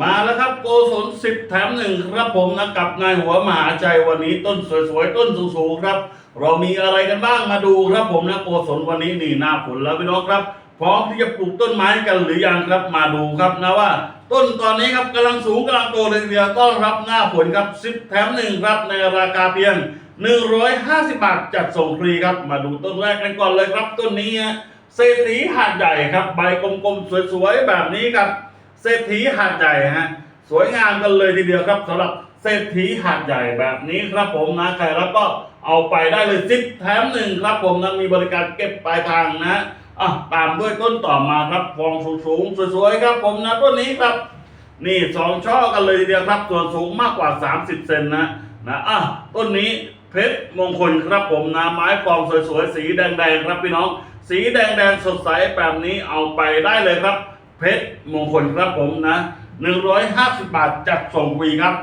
มาแล้วครับโกศลสิบแถมหนึ่งครับผมนะกับนายหัวมหาใจวันนี้ต้นสวยๆต้นสูงๆครับ เรามีอะไรกันบ้างมาดูครับผมนะโกศลวันนี้นี่หน้าฝนแล้วพี่น้องครับพร้อมที่จะปลูกต้นไม้กันหรือยังครับมาดูครับนะว่า ต้นตอนนี้ครับกำลังสูงกำลังโตเลยทีเดียวต้อนรับหน้าฝนครับสิบแถมหนึ่งครับในราคาเพียง 150 บาทจัดส่งฟรีครับ มาดูต้นแรกกันก่อนเลยครับ ต้นนี้เศรษฐีหาดใหญ่ครับ ใบกลมๆสวยๆแบบนี้ครับ เศรษฐีหาดใหญ่ฮะสวยงามกันเลยทีเดียวครับสำหรับเศรษฐีหาดใหญ่แบบนี้ครับผมนะใครรับก็เอาไปได้เลยสิบแถมหนึ่งครับผมนะมีบริการเก็บปลายทางนะอะตามด้วยต้นต่อมาครับฟองสูงๆสวยๆครับผมนะต้นนี้ครับ นี่สองช่อกันเลยทีเดียวครับ ส่วนสูงมากกว่า 30 เซนนะนะอะต้นนี้เพชรมงคลครับผมนะไม้ฟองสวยๆสีแดงๆครับพี่น้อง สีแดงๆสดใสแบบนี้เอาไปได้เลยครับ เพชรมงคลครับผมนะ150บาทจัดส่งฟรีครับ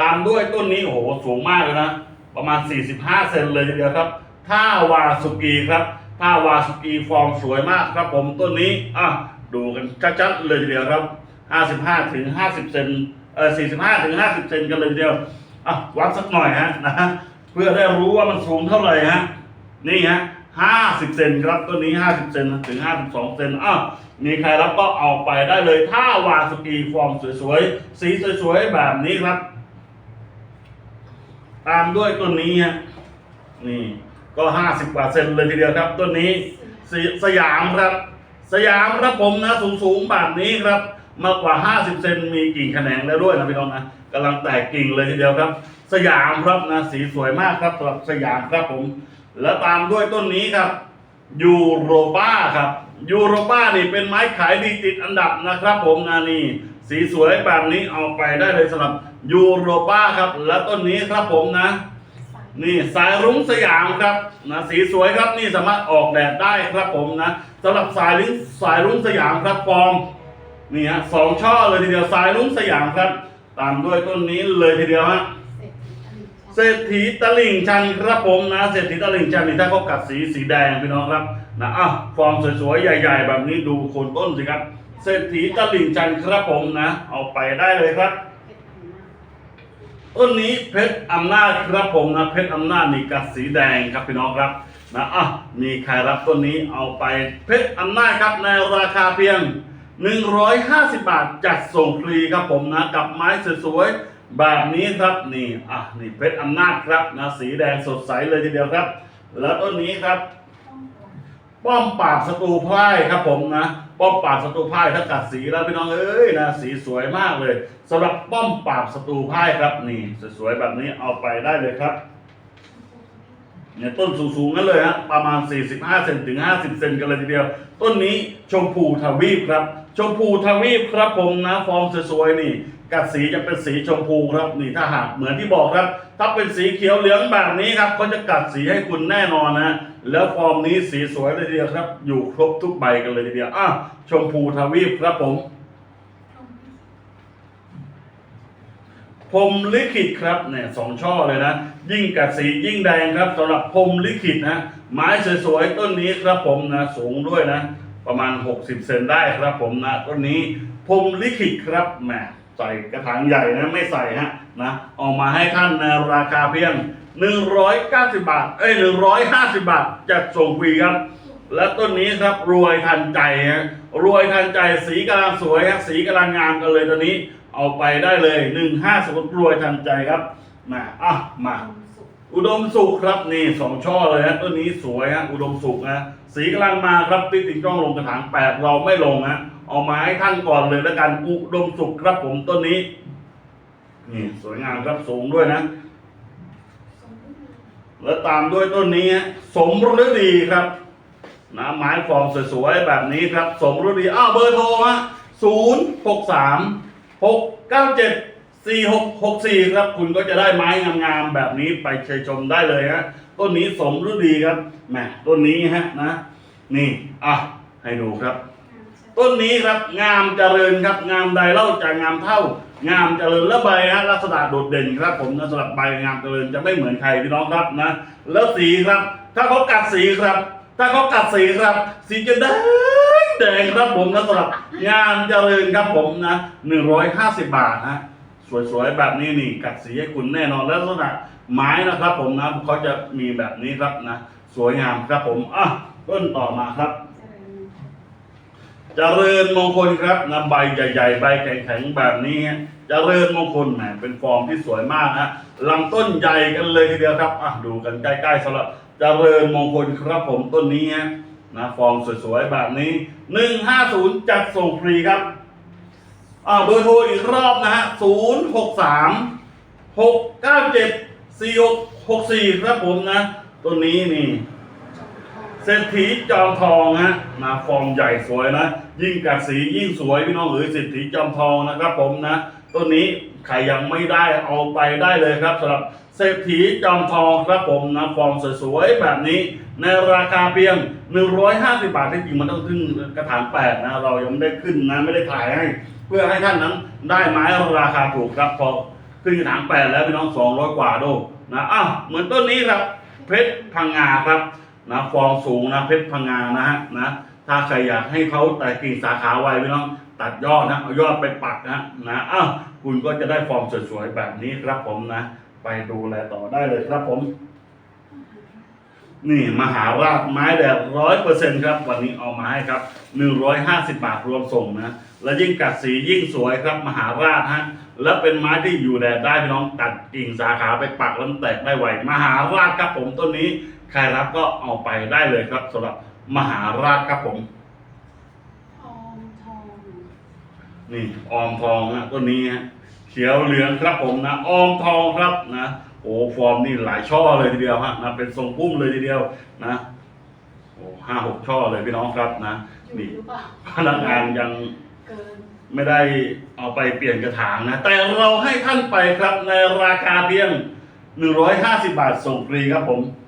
ตามด้วยต้นนี้โอ้โหสูงมากเลยนะ ประมาณ45เซนเลยทีเดียวครับท่าวาสุกีครับท่าวาสุกีฟอร์มสวยมากครับผมต้นนี้อะดูกันชัดๆเลยทีเดียวครับ55ถึง50เซนเออ45ถึง50เซนกันเลยทีเดียวอะวัดสักหน่อยฮะนะเพื่อได้รู้ว่ามันสูงเท่าไหร่ฮะนี่ฮะ 50 เซนครับต้นนี้ 50 เซนถึง 52 เซนอ้าวมีใครรับก็เอาไปได้เลย ถ้าวาสกีฟอร์มสวยๆ สีสวยๆ แบบนี้ครับ ตามด้วยต้นนี้ฮะนี่ก็ห้าสิบกว่าเซนเลยทีเดียวครับต้นนี้สสยามครับ สยามครับผมนะสูงสูงๆ แบบนี้ครับมากกว่า 50 เซนมีกิ่งแขนงแล้วด้วยนะพี่น้องนะกำลังแตกกิ่งเลยทีเดียวครับ สยามครับนะสีสวยมากครับสำหรับสยามครับผม แล้วตามด้วยต้นนี้ครับยูโรป้าครับยูโรป้านี่เป็นไม้ขายดีติดอันดับนะครับ ผมนะนี่สีสวยแบบนี้เอาไปได้เลยสำหรับยูโรป้าครับ และต้นนี้ครับผมนะ นี่สายรุ้งสยามครับนะสีสวยครับนี่สามารถออกแดดได้ครับผมนะสำหรับสายรุ้งสายรุ้งสยามครับฟอร์มนี่ฮะสองช่อเลยทีเดียวสายรุ้งสยามครับ ตามด้วยต้นนี้เลยทีเดียวฮะ เศรษฐีตลิ่งชันครับผมนะเศรษฐีตลิ่งชันนี่ถ้าเขากัดสีสีแดงพี่น้องครับนะอะฟอร์มสวยๆใหญ่ ๆ แบบนี้ดูโคนต้นสิครับเศรษฐีตลิ่งชันครับผมนะ เอาไปได้เลยครับต้นนี้เพชรอำนาจครับผมนะเพชรอำนาจนี่กัดสีแดงครับพี่น้องครับนะอะมีใครรับต้นนี้เอาไปเพชรอำนาจครับในราคาเพียง 150 บาทจัดส่งฟรีครับผมนะกับไม้สวยๆ แบบนี้ครับนี่อะนี่เพชรอำนาจครับนะสีแดงสดใสเลยทีเดียวครับ แล้วต้นนี้ครับ ป้อมปราบศัตรูพ่ายครับผมนะป้อมปราบศัตรูพ่ายถ้ากัดสีแล้วพี่น้องเอ้ยนะสีสวยมากเลยสำหรับป้อมปราบศัตรูพ่ายครับ นี่สวยๆแบบนี้เอาไปได้เลยครับเนี่ยต้นสูงๆนั่นเลยฮะประมาณ 45 เซนถึง 50 เซนกันเลยทีเดียว ต้นนี้ชมพูทวีปครับ ชมพูทวีปครับผมนะฟอร์มสวยๆนี่ กัดสีจะเป็นสีชมพูครับนี่ถ้าหากเหมือนที่บอกครับ ถ้าเป็นสีเขียวเหลืองแบบนี้ครับเขาจะกัดสีให้คุณแน่นอนนะ แล้วฟอร์มนี้สีสวยเลยทีเดียวครับ อยู่ครบทุกใบกันเลยทีเดียวอะชมพูทวีปครับผมพรมลิขิตครับเนี่ยสองช่อเลยนะ ยิ่งกัดสียิ่งแดงครับสำหรับพรมลิขิตนะไม้สวยๆต้นนี้ครับผมนะสูงด้วยนะ ประมาณ 60 เซนได้ครับผมนะต้นนี้พรมลิขิตครับแหม ใส่กระถางใหญ่นะไม่ใส่ฮะนะออกมาให้ท่านในราคาเพียง 190 บาท เอ้ย 150 บาทจัดส่งฟรีครับ และต้นนี้ครับรวยทันใจฮะรวยทันใจสีกำลังสวยฮะสีกำลังงามกันเลยตอนนี้ เอาไปได้เลยหนึ่งห้าสมุดรวยทันใจครับมาอะมาอุดมสุขครับนี่สองช่อเลยฮะต้นนี้สวยฮะอุดมสุขนะสีกำลังมาครับติ๊กติ๊กต้องลงกระถางแปดเราไม่ลงฮะ เอาไม้ท่านก่อนเลยแล้วกันอุดมสุขครับผมต้นนี้นี่สวยงามครับสูงด้วยนะ แล้วตามด้วยต้นนี้ สมฤดีครับนะไม้ฟอร์มสวยๆแบบนี้ครับ สมฤดีอ้าวเบอร์โทรฮะศูนย์หกสามหกเก้าเจ็ดสี่หกหกสี่ครับ คุณก็จะได้ไม้งามๆแบบนี้ไปชยชมได้เลยฮะต้นนี้สมฤดีครับแหมต้นนี้ฮะนะ นี่อะให้ดูครับ ต้นนี้ครับงามเจริญครับงามใดเล่าจะงามเท่างามเจริญและใบฮะลักษณะโดดเด่นครับ ผมนะสำหรับใบงามเจริญจะไม่เหมือนใครพี่น้องครับนะ แล้วสีครับ ถ้าเขากัดสีครับ ถ้าเขากัดสีครับ สีจะแดงแดงครับผมนะสำหรับงานเจริญครับผมนะหนึ่งร้อยห้าสิบบาทนะสวยๆแบบนี้นี่กัดสีให้คุณแน่นอนแล้วลักษณะไม้นะครับ ผมนะเขาจะมีแบบนี้ครับนะ สวยงามครับผมอะต้นต่อมาครับ เจริญมงคลครับนะใบใหญ่ๆ ใบแข็งๆแบบนี้ฮะเจริญมงคลแหมเป็นฟอร์มที่สวยมากฮะลำต้นใหญ่กันเลยทีเดียวครับอะดูกันใกล้ๆสำหรับเจริญมงคลครับผมต้นนี้ฮะนะฟอร์มสวยๆแบบนี้หนึ่งห้าศูนย์จัดส่งฟรีครับอ่าเบอร์โทรอีกรอบนะฮะศูนย์หกสามหกเก้าเจ็ดสี่หกหกสี่ครับผมนะต้นนี้นี่เศรษฐีจอมทองฮะนะฟอร์มใหญ่สวยนะ ยิ่งกัดสียิ่งสวยพี่น้องเอ๋ยเศรษฐีจอมทองนะครับ ผมนะต้นนี้ใครยังไม่ได้เอาไปได้เลยครับสำหรับเศรษฐีจอมทองครับผมนะฟอร์มสวยๆแบบนี้ ในราคาเพียง 150 บาทที่จริงมันต้องขึ้นกระถางแปดนะเรายังไม่ได้ขึ้นนะไม่ได้ขายให้ เพื่อให้ท่านนั้นได้ไม้ราคาถูกครับพอขึ้นกระถางแปดแล้วพี่น้อง 200 กว่าโดนะอ้าวเหมือนต้นนี้ครับ เพชรพังงาครับนะฟองสูงนะเพชรพังงานะฮะนะ ถ้าใครอยากให้เขาแต่กิ่งสาขาไวพี่น้องตัดยอดนะเอายอดไปปักนะนะอ้าวคุณก็จะได้ฟอร์มสวยๆแบบนี้ครับผมนะ ไปดูแลต่อได้เลยครับผม นี่มหาราชไม้แดดร้อยเปอร์เซ็นต์ครับ วันนี้เอามาให้ครับหนึ่งร้อยห้าสิบบาทรวมส่งนะและยิ่งกัดสียิ่งสวยครับมหาราชฮะและเป็นไม้ที่อยู่แดดได้พี่น้องตัดกิ่งสาขาไปปักแล้วแตกได้ไวมหาราชครับผมต้นนี้ใครรับก็เอาไปได้เลยครับสำหรับ มหาราชครับผม ทองทองนี่ออมทองนะต้นนี้ฮะเขียวเหลืองครับผมนะออมทองครับนะโอ้ฟอร์มนี่หลายช่อเลยทีเดียวฮะนะเป็นทรงพุ่มเลยทีเดียวนะโอ้ห้าหกช่อเลยพี่น้องครับนะอยู่นี่หรือเปล่าพนักงานยังเกินไม่ได้เอาไปเปลี่ยนกระถางนะ แต่เราให้ท่านไปครับในราคาเพียง150 บาทส่งฟรีครับผมกำไรอะซื้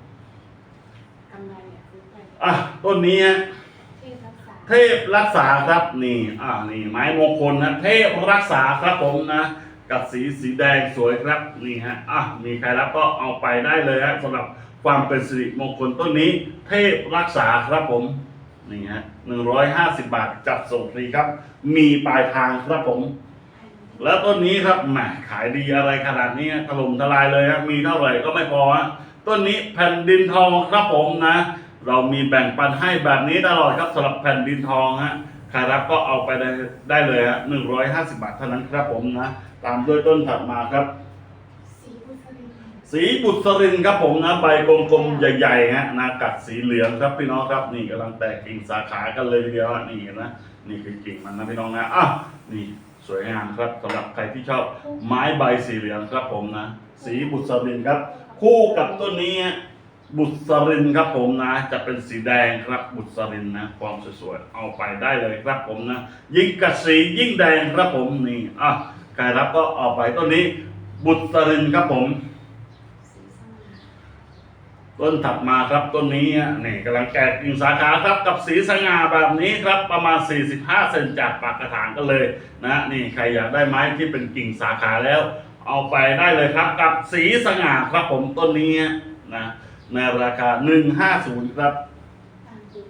อไปอะต้นนี้ฮะที่รักษาเทพรักษาครับนี่ อ่านี่ ไม้มงคลนะเทพรักษาครับผมนะกับสีสีแดงสวยครับนี่ฮะอะมีใครรับก็เอาไปได้เลยฮะสำหรับความเป็นสิริมงคลต้นนี้ เทพรักษาครับผมนี่ฮะหนึ่งร้อยห้าสิบบาทจัดส่งฟรีครับ มีปลายทางครับผม แล้วต้นนี้ครับแหมขายดีอะไรขนาดนี้ถล่มทลายเลยครับมีเท่าไหร่ก็ไม่พอฮะต้นนี้แผ่นดินทองครับผมนะ เรามีแบ่งปันให้แบบนี้ตลอดครับสำหรับแผ่นดินทองฮะใครรับก็เอาไปได้ได้เลยฮะหนึ่งร้อยห้าสิบาทเท่านั้นครับผมนะ ตามด้วยต้นถัดมาครับ สีบุษรินสีบุษรินครับผมนะใบกลมๆใหญ่ๆฮะนากัดสีเหลืองครับพี่น้องครับนี่กำลังแตกกิ่งสาขากันเลยทีเดียวฮะนี่เห็นะนี่คือกิ่งมันนะพี่น้องนะอะนี่สวยงามครับสำหรับใครที่ชอบไม้ใบสีเหลืองครับผมนะ สีบุษรินครับ คู่กับต้นนี้ฮะ บุษรินครับผมนะ จะเป็นสีแดงครับบุษรินนะ ความสวยๆเอาไปได้เลยครับผมนะ ยิ่งกัดสียิ่งแดงครับผมนี่อะใครรับก็เอาไปต้นนี้ บุษรินครับผม ต้นถัดมาครับต้นนี้นี่กำลังแกะกิ่งสาขาครับกับสีสง่าแบบนี้ครับประมาณ 45เซนจากปากกระถางกันเลยนะนี่ใครอยากได้ไม้ที่เป็นกิ่งสาขาแล้ว เอาไปได้เลยครับ กับสีสง่าครับผมต้นนี้นะ ในราคา150ครับต่างหู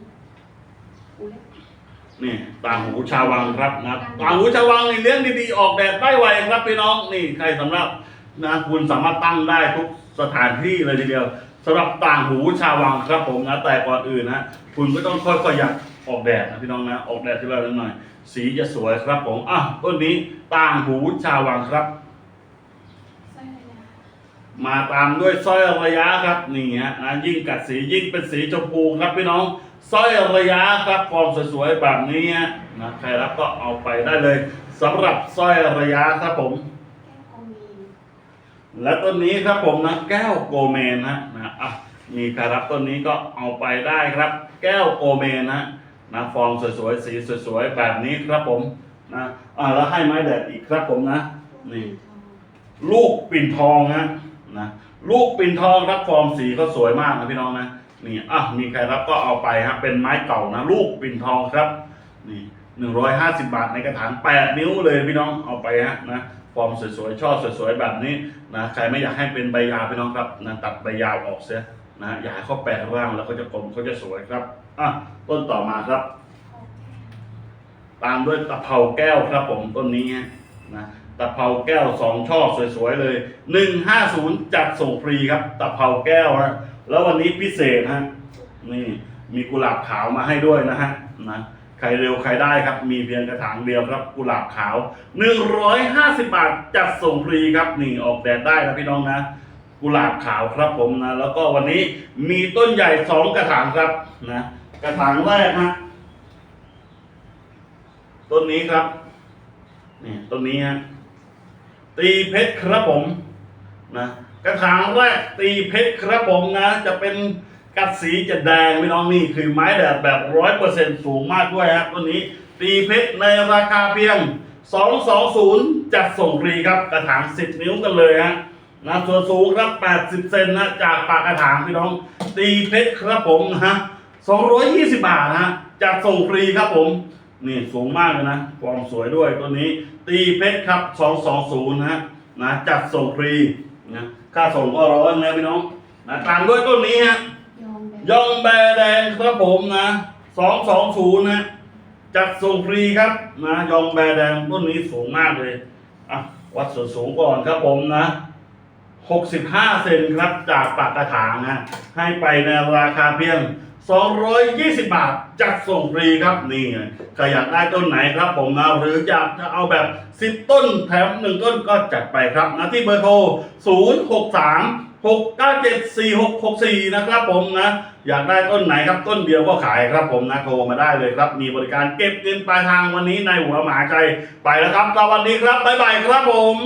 หูเล็กนี่ต่างหูชาววังครับนะต่างหูชาววังนี่เลี้ยงดีๆออกแดดได้ไวครับพี่น้องนี่ใครสำหรับนะคุณสามารถตั้งได้ทุกสถานที่เลยทีเดียวสำหรับต่างหูชาววังครับผมนะแต่ก่อนอื่นนะคุณก็ต้องค่อยๆหยัดออกแดดนะพี่น้องนะออกแดดทีละนิดหน่อย สีจะสวยครับผมอะต้นนี้ต่างหูชาววังครับไส้อะไรนะ มาตามด้วยสร้อยระยะครับนี่ฮะนะยิ่งกัดสียิ่งเป็นสีชมพูครับพี่น้องสร้อยระยะครับฟอร์มสวยๆแบบนี้ฮะนะใครรับก็เอาไปได้เลยสำหรับสร้อยระยะครับผมแก้วโอมีนและต้นนี้ครับผมนะแก้วโกเมนนะนะอะมีใครรับต้นนี้ก็เอาไปได้ครับ แก้วโกเมนนะนะฟอร์มสวยๆสีสวยๆแบบนี้ครับผมนะอะแล้วให้ไม้แดดอีกครับผมนะนี่ลูกปิ่นทองนะ นะลูกปิ่นทองรับฟอร์มสีก็สวยมากนะพี่น้องนะนี่อะมีใครรับก็เอาไปครับเป็นไม้เก่านะ ลูกปิ่นทองครับ นี่หนึ่งร้อยห้าสิบาทในกระถางแปดนิ้วเลยพี่น้องเอาไปฮะนะฟอร์มสวยๆช่อสวยๆแบบนี้นะใครไม่อยากให้เป็นใบยาวพี่น้องครับนะตัดใบยาวออกเสียนะอยากให้เขาแปลร่างแล้วก็จะกลมเขาจะสวยครับอะต้นต่อมาครับ ตามด้วยตะเภาแก้วครับผมต้นนี้นะ ตะเภาแก้วสองช่อสวยๆเลยหนึ่งห้าศูนย์จัดส่งฟรีครับตะเภาแก้วฮะแล้ววันนี้พิเศษฮะนี่มีกุหลาบขาวมาให้ด้วยนะฮะนะใครเร็วใครได้ครับ มีเพียงกระถางเดียวครับกุหลาบขาวหนึ่งร้อยห้าสิบบาทจัดส่งฟรีครับนี่ออกแดดได้นะพี่น้องนะ กุหลาบขาวครับผมนะแล้วก็วันนี้มีต้นใหญ่สองกระถางครับนะกระถางแรกฮะต้นนี้ครับนี่ต้นนี้ฮะ ตีเพชรครับผมนะกระถางแรกตีเพชรครับผมนะ จะเป็นกัดสีจะแดงพี่น้องนี่คือไม้แดดแบบร้อยเปอร์เซ็นสูงมากด้วยฮะต้นนี้ ตีเพชรในราคาเพียงสองสองศูนย์จัดส่งฟรีครับกระถางสิบนิ้วกันเลยฮะนะส่วนสูงครับ 80 เซนนะจากปากกระถางพี่น้อง ตีเพชรครับผมนะฮะ220 บาทนะฮะจัดส่งฟรีครับผม นี่สูงมากเลยนะฟอร์มสวยด้วยตัวนี้ ตีเพชรครับ 220 นะฮะนะจัดส่งฟรีนะค่าส่งก็ร้อยนะพี่น้องนะตามด้วยต้นนี้ฮะยอมแบบยองแบแดงครับผมนะ220 นะ จัดส่งฟรีครับนะยองแบแดงต้นนี้สูงมากเลยอะวัดส่วนสูงก่อนครับผมนะ 65 เซนครับจากปากกระถางนะให้ไปในราคาเพียง 220 บาทจัดส่งฟรีครับนี่ไงใครอยากได้ต้นไหนครับ ผมนะหรืออยากจะเอาแบบ 10 ต้นแถม 1 ต้นก็จัดไปครับนะที่เบอร์โทร 063 697 4664 นะครับผมนะ อยากได้ต้นไหนครับต้นเดียวก็ขายครับผมนะโทรมาได้เลยครับ มีบริการเก็บเงินปลายทางวันนี้ในหัวหมาใจไปแล้วครับสวัสดีครับบ๊ายบายครับผม